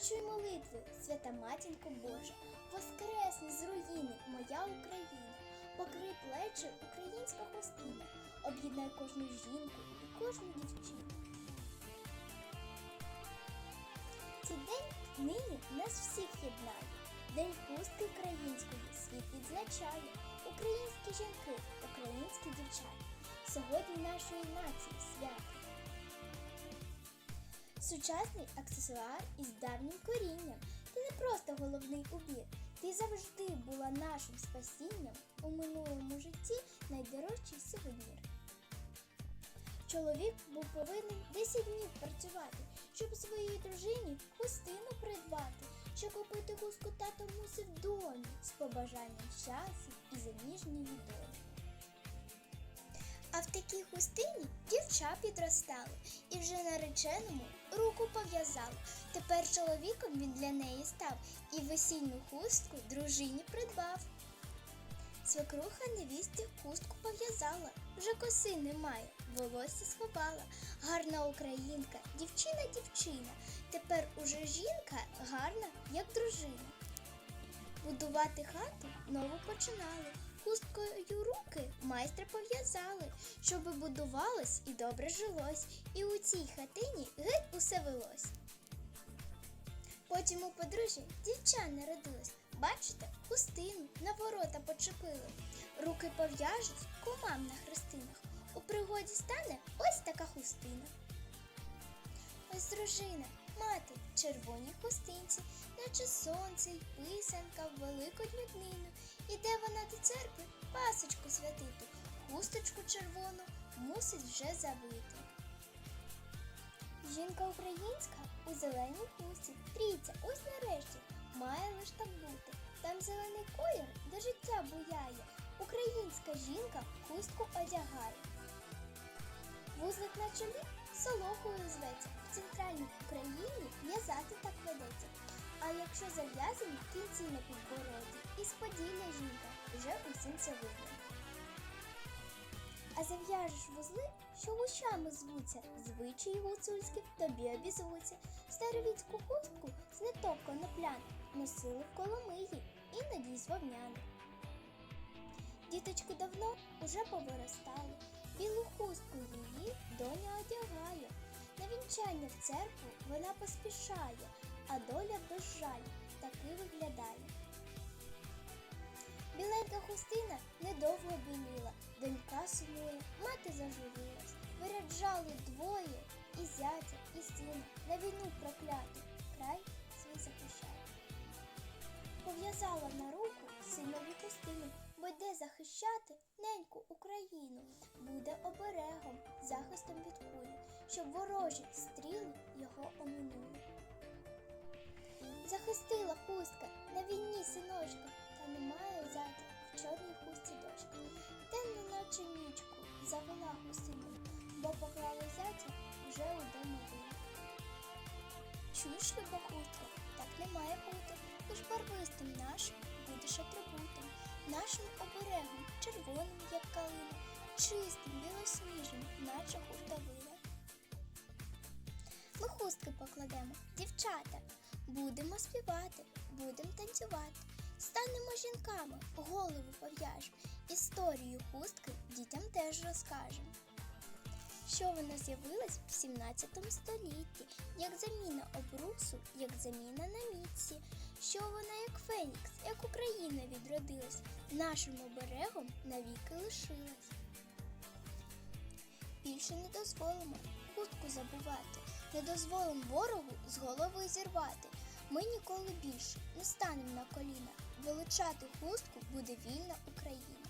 Почуй молитви, свята матінко Божа, воскресни з руїни, моя Україна, покрий плечі українська хустина, об'єднай кожну жінку і кожну дівчину. Цей день нині нас всіх єднає. День хустки української світ відзначає. Українські жінки, українські дівчата. Сьогодні нашої нації свято. Сучасний аксесуар із давнім корінням. Ти не просто головний убір. Ти завжди була нашим спасінням у минулому житті найдорожчий сувенір. Чоловік був повинен 10 днів працювати, щоб своїй дружині хустину придбати, що купити хустку тато мусив домі з побажанням щастя і заміжньої долі. А в такій хустині дівча підростали і вже нареченому руку пов'язали. Тепер чоловіком він для неї став і весільну хустку дружині придбав. Свекруха невісті хустку пов'язала, вже коси немає, волосся сховала. Гарна українка, дівчина дівчина, тепер уже жінка гарна, як дружина. Будувати хату нову починали, хусткою руки майстра пов'язали, щоби будувалось і добре жилось, і у цій хатині геть усе велось. Потім у подружжя дівча народилась. Бачите, хустину на ворота почепили. Руки пов'яжуть кумам на хрестинах. У пригоді стане ось така хустина. Ось дружина, мати, в червоній хустинці, наче сонце й писанка в великодню днину. Іде вона до церкви пасочку святити, хусточку червону мусить вже завити. Жінка українська у зеленій хусті. Трійця, ось нарешті, має лиш так бути. Там зелений колір до життя буяє. Українська жінка хустку одягає. Вузлик на чолі солохою зветься. В центральній Україні в'язати так ведеться. А якщо зав'язані кінці на підбороді, із поділля жінка вже усім це видно. А зав'яжеш вузли, що гущами звуться, звичаї гуцульські тобі обізвуться. Старовіцьку хустку з ниток коноплян носили в Коломиї, іноді з вовняни. Діточки давно уже повиростали, білу хустку її доня одягає. На вінчання в церкву вона поспішає, а доля без жаль таки виглядає. Біленька хустина недовго біліла, донька сумує, мати зажурилась. Виряджали двоє і зятя, і сина на війну прокляту, край свій захищає. Пов'язала на руку синові хустину, бо йде захищати неньку Україну, захистом від кулі, щоб ворожі стріли його оминули. Захистила хустка на війні синочка, та немає зятя в чорній хустці дочка. Темно, наче нічку, завела хустину, бо поклали зятя вже удома вина. Чуєш, люба хустка, так не має бути, ти барвистим нашим будеш атрибутом, нашим оберегом, червоним, як калина, чистим, білосніжним, наче хуртовина. Ми хустки покладемо, дівчата. Будемо співати, будемо танцювати. Станемо жінками, голову пов'яжемо. Історію хустки дітям теж розкажемо. Що вона з'явилась в 17 столітті, як заміна обрусу, як заміна на міці. Що вона як Фенікс, як Україна відродилась, нашим оберегом навіки лишилась. Більше не дозволимо хустку забувати, не дозволимо ворогу з голови зірвати. Ми ніколи більше не станемо на коліна. Величати хустку буде вільна Україна.